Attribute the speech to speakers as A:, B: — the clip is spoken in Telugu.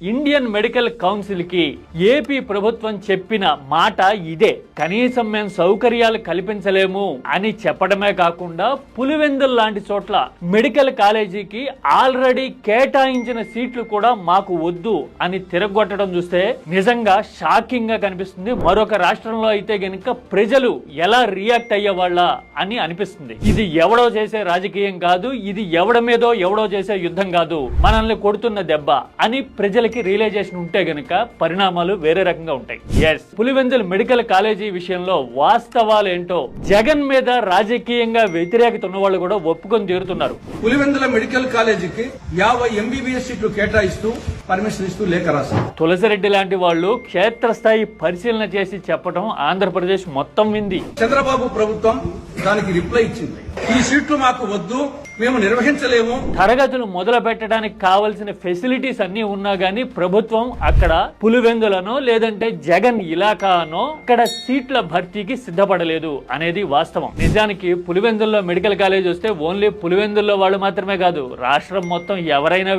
A: ఇండియన్ మెడికల్ కౌన్సిల్కి ఏపీ ప్రభుత్వం చెప్పిన మాట ఇదే. కనీసం మేము సౌకర్యాలు కల్పించలేము అని చెప్పడమే కాకుండా పులివెందుల లాంటి చోట్ల మెడికల్ కాలేజీకి ఆల్రెడీ కేటాయించిన సీట్లు కూడా మాకు వద్దు అని తిరగొట్టడం చూస్తే నిజంగా షాకింగ్గా కనిపిస్తుంది. మరొక రాష్ట్రంలో అయితే గనుక ప్రజలు ఎలా రియాక్ట్ అయ్యేవాళ్ళ అని అనిపిస్తుంది. ఇది ఎవడో చేసే రాజకీయం కాదు ఇది ఎవడ మీదో ఎవడో చేసే యుద్ధం కాదు. మనల్ని కొడుతున్న దెబ్బ అని ప్రజలు ప్రజలకి రియలైజేషన్ ఉంటే గనుక పరిణామాలు వేరే రకంగా ఉంటాయి. ఎస్ పులివెందుల మెడికల్ కాలేజీ విషయంలో వాస్తవాలు ఏంటో జగన్ మీద రాజకీయంగా వ్యతిరేకత ఉన్న వాళ్ళు కూడా ఒప్పుకొని తీరుతున్నారు
B: పులివెందుల మెడికల్ కాలేజీకి యాభై ఎంబీబీఎస్ సీట్లు కేటాయిస్తూ పర్మిషన్ ఇస్తూ లేఖ రాశారు.
A: తులసిరెడ్డి లాంటి వాళ్ళు క్షేత్రస్థాయి పరిశీలన చేసి చెప్పడం ఆంధ్రప్రదేశ్ మొత్తం వింది.
B: చంద్రబాబు ప్రభుత్వం దానికి రిప్లై ఇచ్చింది. ఈ సీట్లు మాకు వద్దు మేము నిర్వహించలేము.
A: తరగతులు మొదలు పెట్టడానికి కావలసిన ఫెసిలిటీస్ అన్ని ఉన్నా గానీ ప్రభుత్వం అక్కడ పులివెందులనో లేదంటే జగన్ ఇలాకానో అక్కడ సీట్ల భర్తీకి సిద్ధపడలేదు అనేది వాస్తవం. నిజానికి పులివెందుల్లో మెడికల్ కాలేజ్ వస్తే ఓన్లీ పులివెందుల్లో వాళ్ళు మాత్రమే కాదు రాష్ట్రం మొత్తం ఎవరైనా